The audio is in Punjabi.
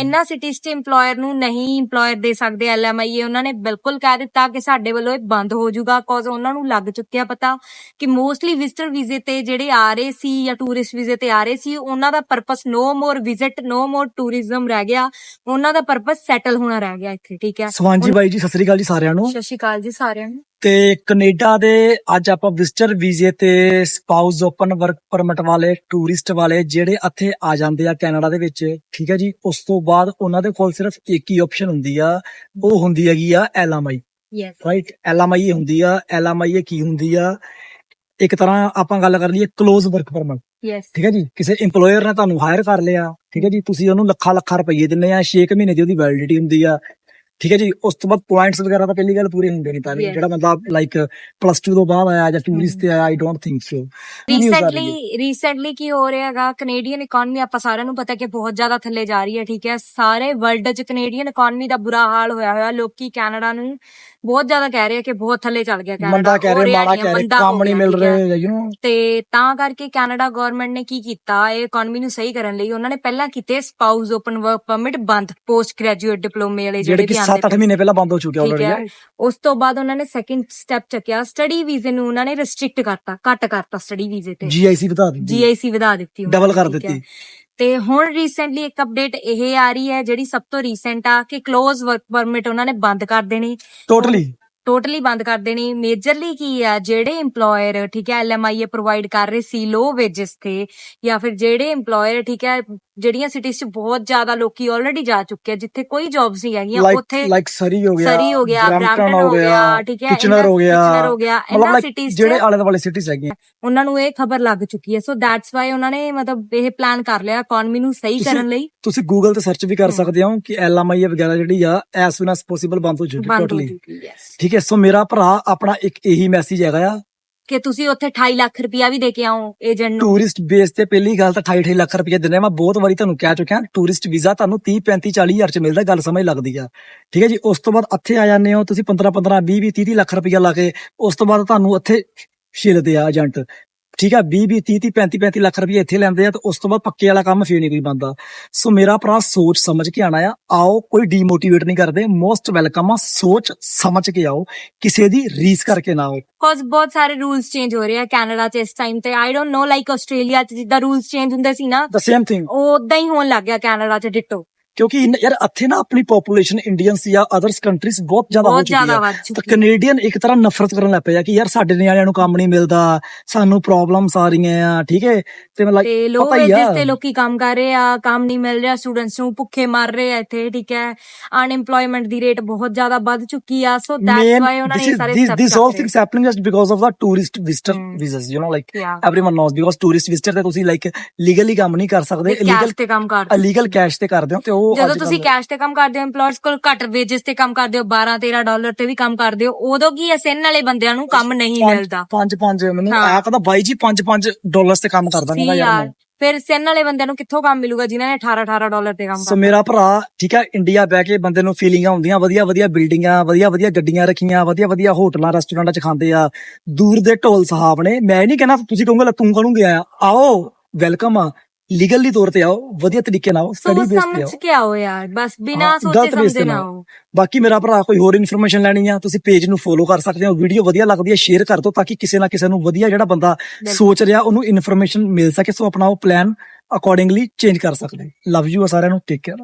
ਇੰਨਾ ਸਿਟੀਜ਼ 'ਚ EMPLOYER ਨੂੰ ਨਹੀਂ EMPLOYER ਦੇ ਸਕਦੇ LMIA ਉਹਨਾਂ ਨੇ ਬਿਲਕੁਲ ਕਹਿ ਦਿੱਤਾ ਕਿ ਸਾਡੇ ਵੱਲੋਂ ਇਹ ਬੰਦ ਹੋ ਜਾਊਗਾ ਕਾਜ਼ ਉਹਨਾਂ ਨੂੰ ਲੱਗ ਚੁੱਕਿਆ ਪਤਾ ਕਿ ਮੋਸਟਲੀ ਵਿਜ਼ਟਰ ਵੀਜ਼ੇ ਤੇ ਜਿਹੜੇ ਆ ਰਹੇ ਸੀ ਜਾਂ ਟੂਰਿਸਟ ਵੀਜ਼ੇ ਤੇ ਆ ਰਹੇ ਸੀ ਉਹਨਾਂ ਦਾ purpose no more visit no more tourism ਰਹਿ ਗਿਆ ਉਹਨਾਂ ਦਾ ਪਰਪਸ ਸੈਟਲ ਹੋਣਾ ਰਹਿ ਗਿਆ ਇੱਥੇ ਠੀਕ ਹੈ? ਸਵਾਂਜੀ ਬਾਈ ਜੀ ਸਤਿ ਸ੍ਰੀ ਅਕਾਲ ਜੀ ਸਾਰਿਆਂ ਨੂੰ। ਸਤਿ ਸ਼੍ਰੀ ਅਕਾਲ ਜੀ ਸਾਰਿਆਂ ਨੂੰ। ਤੇ ਕੈਨੇਡਾ ਦੇ ਅੱਜ ਆਪਾਂ ਵਿਜ਼ਟਰ ਵੀਜ਼ੇ ਤੇ ਸਪਾਊਸ ਓਪਨ ਵਰਕ ਪਰਮਿਟ ਵਾਲੇ ਟੂਰਿਸਟ ਵਾਲੇ ਜਿਹੜੇ ਇੱਥੇ ਆ ਜਾਂਦੇ ਆ ਕੈਨੇਡਾ ਦੇ ਵਿੱਚ ਠੀਕ ਹੈ ਜੀ? ਉਸ ਤੋਂ ਬਾਅਦ ਉਹਨਾਂ ਦੇ ਕੋਲ ਸਿਰਫ ਇੱਕ ਹੀ ਆਪਸ਼ਨ ਹੁੰਦੀ ਆ ਉਹ ਹੁੰਦੀ ਹੈਗੀ ਆ ਐਲਐਮਆਈ ਯੈਸ ਰਾਈਟ ਐਲਐਮਆਈ ਹੁੰਦੀ ਆ ਐਲਐਮਆਈ ਕੀ ਹੁੰਦੀ ਆ? ਇੱਕ ਤਰ੍ਹਾਂ ਆਪਾਂ ਗੱਲ ਕਰ ਲਈਏ ক্লোਜ਼ ਵਰਕ ਪਰਮਿਟ ਯੈਸ ਠੀਕ ਹੈ ਜੀ? ਕਿਸੇ EMPLOYER ਨੇ ਤੁਹਾਨੂੰ ਹਾਇਰ ਕਰ ਲਿਆ ਠੀਕ ਹੈ ਜੀ? ਤੁਸੀਂ ਉਹਨੂੰ ਲੱਖਾਂ ਲੱਖਾਂ ਰੁਪਏ ਦਿੰਦੇ ਆ 6 ਮਹੀਨੇ ਦੀ ਉਹਦੀ ਵੈਲਿਡਿਟੀ ਹੁੰਦੀ ਆ ਠੀਕ ਹੈ ਜੀ ਉਸ ਤੋਂ ਬਾਅਦ ਪੁਆਇੰਟਸ ਵਗੈਰਾ ਤਾਂ ਪਹਿਲੀ ਗੱਲ ਪੂਰੇ ਹੁੰਦੇ ਨਹੀਂ ਤਾਂ Yes. ਜਿਹੜਾ ਬੰਦਾ ਲਾਈਕ ਪਲੱਸ 2 ਤੋਂ ਬਾਅਦ ਆਇਆ ਜਾਂ ਟੂਰਿਸਟ ਤੇ ਆਇਆ I don't think so recently recently ਕੀ ਹੋ ਰਿਹਾ ਹੈਗਾ? ਕੈਨੇਡੀਅਨ ਇਕਨੋਮੀ ਆਪਾਂ ਸਾਰਿਆਂ ਨੂੰ ਪਤਾ ਕਿ ਬਹੁਤ ਜ਼ਿਆਦਾ ਥੱਲੇ ਜਾ ਰਹੀ ਹੈ ਠੀਕ ਹੈ। ਸਾਰੇ ਵਰਲਡ 'ਚ ਕੈਨੇਡੀਅਨ ਇਕਨੋਮੀ ਦਾ ਬੁਰਾ ਹਾਲ ਹੋਇਆ ਹੋਇਆ ਲੋਕੀ ਕੈਨੇਡਾ ਨੂੰ ਬਹੁਤ ਜ਼ਿਆਦਾ ਕਹਿ ਰਹੇ ਆ ਕਿ ਬਹੁਤ ਥੱਲੇ ਚੱਲ ਗਿਆ ਕੈਨੇਡਾ ਮੰਦਾ ਕਹਿ ਹੋ ਰਹੇ ਰਿਹਾ ਮਾੜਾ ਨਹੀਂ ਹੈ, ਕਹਿ ਰਹੇ ਮੰਦਾ ਹੋ ਕੰਮ ਨਹੀਂ ਮਿਲ ਠੀਕ ਹੈ। ਰਹੇ ਯੂ نو ਤੇ ਤਾਂ ਕਰਕੇ ਕੈਨੇਡਾ ਗਵਰਨਮੈਂਟ ਨੇ ਕੀ ਕੀਤਾ? ਇਹ ਇਕਨੋਮੀ ਨੂੰ ਸਹੀ ਕਰਨ ਲਈ ਉਹਨਾਂ ਨੇ ਪਹਿਲਾਂ ਕੀਤੇ ਸਪਾਊਸ ਓਪਨ ਵਰਕ ਪਰਮਿਟ ਬੰਦ ਪੋਸਟ ਗ੍ਰੈਜੂਏਟ ਡਿਪਲੋਮੇ ਵਾਲੇ ਜਿਹੜੇ ਜਿਹੜੇ ਕਿ ਵੀ ਆਉਂਦੇ 7-8 ਮਹੀਨੇ ਪਹਿਲਾਂ ਬੰਦ ਹੋ ਚੁੱਕੇ ਠੀਕ ਹੈ। ਆਲਰੇਡੀ ਉਸ ਤੋਂ ਬਾਅਦ ਉਹਨਾਂ ਨੇ ਸੈਕਿੰਡ ਸਟੈਪ ਚੱਕਿਆ। ਸਟੱਡੀ ਵੀਜ਼ੇ ਨੂੰ ਉਹਨਾਂ ਨੇ ਰੈਸਟ੍ਰਿਕਟ ਕਰਤਾ ਘੱਟ ਕਰਤਾ ਸਟੱਡੀ ਵੀਜ਼ੇ ਤੇ। ਜੀਆਈਸੀ ਵਧਾ ਦਿੱਤੀ। ਜੀਆਈਸੀ ਵਧਾ ਦਿੱਤੀ ਉਹਨਾਂ ਡਬਲ ਨੇ, ਕਰ ਠੀਕ ਹੈ। ਦਿੱਤੀ। ਤੇ ਹੁਣ ਰੀਸੈਂਟਲੀ ਇੱਕ ਅਪਡੇਟ ਇਹ ਆ ਰਹੀ ਹੈ ਜਿਹੜੀ ਸਭ ਤੋਂ ਰੀਸੈਂਟ ਆ ਕਿ ক্লোਜ਼ ਵਰਕ ਪਰਮਿਟ ਉਹਨਾਂ ਨੇ ਬੰਦ ਕਰ ਦੇਣੀ। ਟੋਟਲੀ ਟੋਟਲੀ ਬੰਦ ਕਰ ਦੇਣੀ। ਮੇਜਰਲੀ ਕੀ ਆ ਜਿਹੜੇ EMPLOYER ਠੀਕ ਹੈ LMIA ਪ੍ਰੋਵਾਈਡ ਕਰ ਰਹੇ ਸੀ ਲੋ ਵੇਜਸ ਤੇ ਜਾਂ ਫਿਰ ਜਿਹੜੇ EMPLOYER ਠੀਕ ਹੈ ਜਿਹੜੀਆਂ ਸਿਟੀਜ਼ 'ਚ ਬਹੁਤ ਜ਼ਿਆਦਾ ਲੋਕੀ ਆਲਰੇਡੀ ਜਾ ਚੁੱਕੇ ਆ ਜਿੱਥੇ ਕੋਈ ਜੌਬਸ ਨਹੀਂ ਹੈਗੀਆਂ ਉੱਥੇ ਲਾਈਕ ਸਰੀ ਹੋ ਗਿਆ ਸਰੀ ਹੋ ਗਿਆ ਬ੍ਰੈਂਪਟਨ ਹੋ ਗਿਆ ਠੀਕ ਹੈ ਕਿਚਨਰ ਹੋ ਗਿਆ ਕਿਚਨਰ ਹੋ ਗਿਆ ਇਹਨਾਂ ਸਿਟੀਜ਼ ਜਿਹੜੇ ਆਲੇ ਦੁਆਲੇ ਸਿਟੀਜ਼ ਹੈਗੀਆਂ ਉਹਨਾਂ ਨੂੰ ਇਹ ਖਬਰ ਲੱਗ ਚੁੱਕੀ ਹੈ ਸੋ ਦੈਟਸ ਵਾਈ ਉਹਨਾਂ ਨੇ ਮਤਲਬ ਇਹ ਪਲਾਨ ਕਰ ਲਿਆ ਇਕਨੋਮੀ ਨੂੰ ਸਹੀ ਕਰਨ ਲਈ। ਤੁਸੀਂ ਗੂਗਲ ਤੇ ਸਰਚ ਵੀ ਕਰ। ਸਕਦੇ ਹੋ ਕਿ ਐਲਐਮਆਈ ਵਗੈਰਾ ਜਿਹੜੀ ਆ ਐਸ ਐਸ ਪੋਸੀਬਲ ਬੰਦ ਹੋ ਚੁੱਕੀ ਟੋਟਲੀ ਠੀਕ ਹੈ ਸੋ ਮੇਰਾ ਭਰਾ ਆਪਣਾ ਇੱਕ ਇਹੀ ਮੈਸੇਜ ਹੈਗਾ ਆ ਕਿ ਤੁਸੀਂ ਉੱਥੇ 28 ਲੱਖ ਰੁਪਇਆ ਵੀ ਦੇ ਕੇ ਆਓ ਏਜੰਟ ਨੂੰ। ਟੂਰਿਸਟ ਬੇਸ ਤੇ ਪਹਿਲੀ ਗੱਲ ਤਾਂ 28 ਲੱਖ ਰੁਪਏ ਦਿੰਦੇ ਆ ਮੈਂ, ਬਹੁਤ ਵਾਰੀ ਤੁਹਾਨੂੰ ਕਹਿ ਚੁੱਕਿਆ ਟੂਰਿਸਟ ਵੀਜ਼ਾ ਤੁਹਾਨੂੰ 30 35 40 ਹਜ਼ਾਰ ਚ ਮਿਲਦਾ, ਗੱਲ ਸਮਝ ਲੱਗਦੀ ਆ। ਠੀਕ ਹੈ ਜੀ, ਉਸ ਤੋਂ ਬਾਅਦ ਇੱਥੇ ਆ ਜਾਂਦੇ ਹੋ, ਤੁਸੀਂ 15 15 20 20 30 ਲੱਖ ਰੁਪਏ ਲਾ ਕੇ, ਉਸ ਤੋਂ ਬਾਅਦ ਤੁਹਾਨੂੰ ਇੱਥੇ ਛਿਲਦੇ ਆ ਏਜੰਟ। ਠੀਕ ਆ 20 20 30 35 35 ਲੱਖ ਰੁਪਏ ਇੱਥੇ ਲੈਂਦੇ ਆ ਤੇ ਉਸ ਤੋਂ ਬਾਅਦ ਪੱਕੇ ਵਾਲਾ ਕੰਮ ਫੇਰ ਨਹੀਂ ਕੋਈ ਬੰਦਾ ਸੋ ਮੇਰਾ ਭਰਾ ਸੋਚ ਸਮਝ ਕੇ ਆਣਾ ਆ ਆਓ ਕੋਈ ਡੀਮੋਟੀਵੇਟ ਨਹੀਂ ਕਰਦੇ ਮੋਸਟ ਵੈਲਕਮ ਆ ਸੋਚ ਸਮਝ ਕੇ ਆਓ ਕਿਸੇ ਦੀ ਰੀਸ ਕਰਕੇ ਨਾ ਆਓ। ਕੋਜ਼ ਬਹੁਤ ਸਾਰੇ ਰੂਲਸ ਚੇਂਜ ਹੋ ਰਹੇ ਆ ਕੈਨੇਡਾ 'ਚ ਇਸ ਟਾਈਮ ਤੇ I don't know like Australia 'ਚ ਜਿੱਦਾਂ ਰੂਲਸ ਚੇਂਜ ਹੁੰਦੇ ਸੀ ਨਾ ਦ ਸੇਮ ਥਿੰਗ ਉਹ ਉਦਾਂ ਹੀ ਹੋਣ ਲੱਗ ਗਿਆ ਕੈਨੇਡਾ 'ਚ ਡਿਟੋ ਕਿਉਂਕਿ ਯਾਰ ਇੱਥੇ ਨਾ ਆਪਣੀ ਪੋਪੂਲੇਸ਼ਨ ਇੰਡੀਅਨਸ ਜਾਂ ਅਦਰਸ ਕੰਟਰੀਜ਼ ਬਹੁਤ ਜ਼ਿਆਦਾ ਹੋ ਚੁੱਕੀ ਹੈ ਤਾਂ ਕੈਨੇਡੀਅਨ ਇੱਕ ਤਰ੍ਹਾਂ ਨਫ਼ਰਤ ਕਰਨ ਲੱਗ ਪਏ ਆ ਕਿ ਯਾਰ ਸਾਡੇ ਨਿਆਣਿਆਂ ਨੂੰ ਕੰਮ ਨਹੀਂ ਮਿਲਦਾ ਸਾਨੂੰ ਪ੍ਰੋਬਲਮਸ ਆ ਰਹੀਆਂ ਆ ਠੀਕ ਹੈ ਤੇ ਮੈਂ ਤੇ ਲਾਈਕ ਲੋ ਪਤਾ ਹੀ ਵੇਜਸ ਆ। ਤੇ ਲੋਕੀ ਕੰਮ ਕਰ ਰਹੇ ਆ ਕੰਮ ਨਹੀਂ ਮਿਲ ਰਿਹਾ ਸਟੂਡੈਂਟਸ ਨੂੰ ਭੁੱਖੇ ਮਰ ਰਹੇ ਆ ਇੱਥੇ ਠੀਕ ਹੈ ਅਨਐਮਪਲੋਇਮੈਂਟ ਦੀ ਰੇਟ ਬਹੁਤ ਜ਼ਿਆਦਾ ਵੱਧ ਚੁੱਕੀ ਆ ਸੋ ਦੈਟਸ ਵਾਈ ਉਹਨਾਂ ਨੇ ਸਾਰੇ steps things happening just because of the tourist visitor Hmm. visas you know like Yeah. everyone knows because tourist visitor ਤੇ ਤੁਸੀਂ ਲਾਈਕ ਲੀਗਲੀ ਕੰਮ ਨਹੀਂ ਕਰ ਸਕਦੇ ਕੈਸ਼ illegal ਤੇ ਕੰਮ ਕਰਦੇ illegal cash ਤੇ ਕਰਦੇ ਹੋ ਤੇ ਉਹ ਜਦੋਂ ਤੁਸੀਂ ਕੈਸ਼ ਤੇ ਕੰਮ ਕਰਦੇ ਹੋ EMPLOYERS ਕੋਲ ਘੱਟ ਵੇਜਸ ਤੇ ਕੰਮ ਕਰਦੇ ਹੋ 12 13 ਡਾਲਰ ਤੇ ਵੀ ਕੰਮ ਕਰਦੇ ਹੋ ਉਦੋਂ ਕੀ ਅਸੈਨ ਵਾਲੇ ਬੰਦਿਆਂ ਨੂੰ ਕੰਮ ਨਹੀਂ ਮਿਲਦਾ ਪੰਜ ਪੰਜ ਮੈਨੂੰ ਹਾਂ। ਆ ਕਹਿੰਦਾ ਬਾਈ ਜੀ 5 5 ਡਾਲਰਸ ਤੇ ਕੰਮ ਕਰਦਾ ਸੀ ਮੈਂ ਯਾਰ। ਫਿਰ ਸੈਨ ਵਾਲੇ ਬੰਦਿਆਂ ਨੂੰ ਕਿੱਥੋਂ ਕੰਮ ਮਿਲੂਗਾ ਜਿਨ੍ਹਾਂ ਨੇ 18 18 ਡਾਲਰ ਤੇ ਕੰਮ ਸੋ ਕਰਨਾ ਮੇਰਾ ਭਰਾ ਠੀਕ ਹੈ ਇੰਡੀਆ ਬਹਿ ਕੇ ਬੰਦੇ ਨੂੰ ਫੀਲਿੰਗਾਂ ਹੁੰਦੀਆਂ ਵਧੀਆ ਵਧੀਆ ਬਿਲਡਿੰਗਾਂ ਵਧੀਆ ਵਧੀਆ ਗੱਡੀਆਂ ਰੱਖੀਆਂ ਵਧੀਆ ਵਧੀਆ ਹੋਟਲਾਂ ਰੈਸਟੋਰੈਂਟਾਂ 'ਚ ਖਾਂਦੇ ਆ ਦੂਰ ਦੇ ਢੋਲ ਸਾਹਬ ਨੇ ਮੈਂ ਨਹੀਂ ਕਹਿੰਦਾ ਤੁਸੀਂ ਕਹੋਗੇ ਲੈ ਤੂੰ ਗਿਆ ਆ? ਆਓ ਵੈਲਕਮ ਆ ਲੀਗਲੀ ਤੌਰ ਤੇ ਆਓ ਵਧੀਆ ਤਰੀਕੇ ਨਾਲ ਸਟੱਡੀ ਸੋਚ ਬੇਸ ਤੇ ਆਓ। ਸਮਝ ਕੇ ਆਓ ਯਾਰ ਬਸ ਬਿਨਾਂ ਹਾਂ, ਸੋਚੇ ਗਲਤ base ਸਮਝੇ ਨਾ ਨਾ ਆਓ। ਬਾਕੀ ਮੇਰਾ ਭਰਾ ਕੋਈ ਹੋਰ ਇਨਫੋਰਮੇਸ਼ਨ ਲੈਣੀ ਆ ਤੁਸੀਂ ਪੇਜ ਨੂੰ ਫੋਲੋ ਕਰ ਸਕਦੇ ਹੋ ਵੀਡੀਓ ਵਧੀਆ ਲੱਗਦੀ ਹੈ ਸ਼ੇਅਰ ਕਰ ਦਿਓ ਤਾਂ ਕਿ ਕਿਸੇ ਨਾ ਕਿਸੇ ਨੂੰ ਵਧੀਆ ਜਿਹੜਾ ਬੰਦਾ। ਸੋਚ ਰਿਹਾ ਉਹਨੂੰ ਇਨਫੋਰਮੇਸ਼ਨ ਮਿਲ ਸਕੇ ਸੋ ਆਪਣਾ ਉਹ ਪਲਾਨ ਅਕੋਰਡਿੰਗਲੀ ਚੇਂਜ ਕਰ ਸਕਦੇ। ਲਵ ਯੂ ਸਾਰਿਆਂ ਨੂੰ ਟੇਕ ਕੇਅਰ